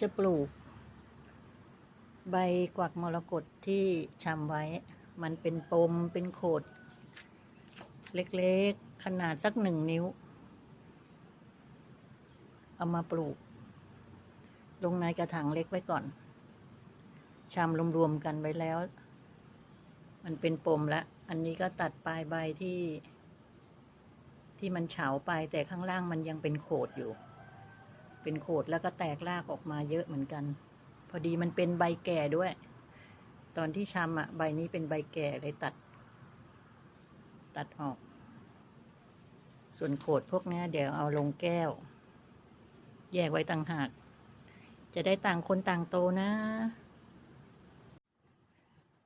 จะปลูก ใบกวักมรกตที่ชำไว้ มันเป็นปมเป็นโขด เล็กๆ ขนาดสักหนึ่งนิ้ว เอามาปลูก ลงในกระถางเล็กไว้ก่อนชำรวมๆกันไว้แล้ว มันเป็นปมแล้วอันนี้ก็ตัดปลายใบที่ ที่มันเฉาไปแต่ข้างล่างมันยังเป็นโขดอยู่ เป็นโขดแล้วก็แตกรากออกมาเยอะเหมือนกัน พอดีมันเป็นใบแก่ด้วย ตอนที่ชำอะ ใบนี้เป็นใบแก่เลยตัด ตัดออก ส่วนโขดพวกนี้เดี๋ยวเอาลงแก้ว แยกไว้ต่างหาก จะได้ต่างคนต่างโตนะ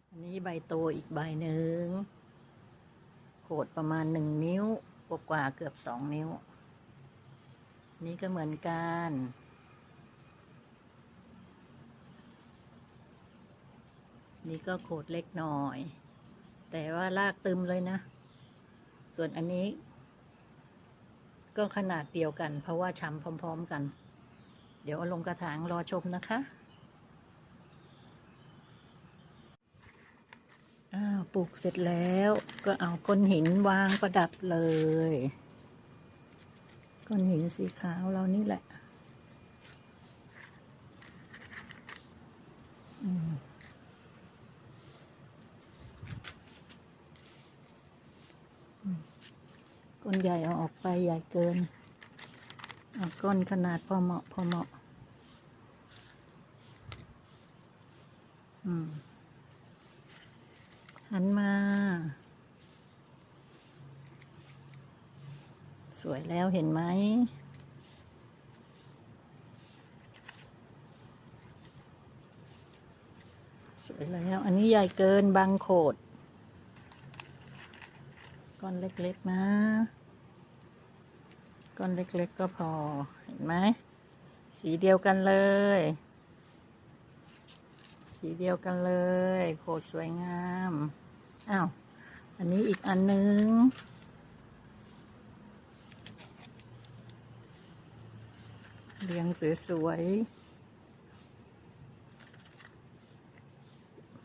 อันนี้ใบโตอีกใบหนึ่งโขดประมาณหนึ่งนิ้วกว่าเกือบสองนิ้ว นี่ก็เหมือนกัน นี่ก็โขดเล็กหน่อย แต่ว่าลากตึมเลยนะ ส่วนอันนี้ ก็ขนาดเดียวกัน เพราะว่าช้ำพร้อม ๆ กัน เดี๋ยวเอาลงกระถางรอชมนะคะอ้าวปลูกเสร็จแล้วก็เอาก้อนหินวางประดับเลย ก้อนหินสีขาวเรานี่แหละอืมก้อนใหญ่เอาออกไปใหญ่เกินเอาก้อนขนาดพอเหมาะพอเหมาะอืมหันมา สวยแล้วเห็นไหม สวยแล้ว อันนี้ใหญ่เกินบางโขด ก้อนเล็กๆนะ ก้อนเล็กๆก็พอ เห็นไหม สีเดียวกันเลย สีเดียวกันเลย โขดสวยงาม อ้าว อันนี้อีกอันนึง เรียงสวย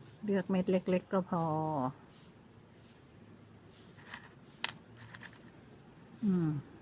ๆ เลือกเม็ดเล็ก ๆ ก็พอ อืม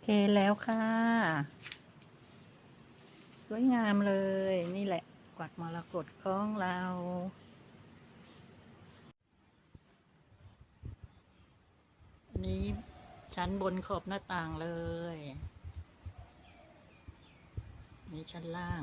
เคแล้วค่ะ สวยงามเลย นี่แหละ กวักมรกตของเราอันนี้ชั้นบนขอบหน้าต่างเลย นี่ชั้นล่าง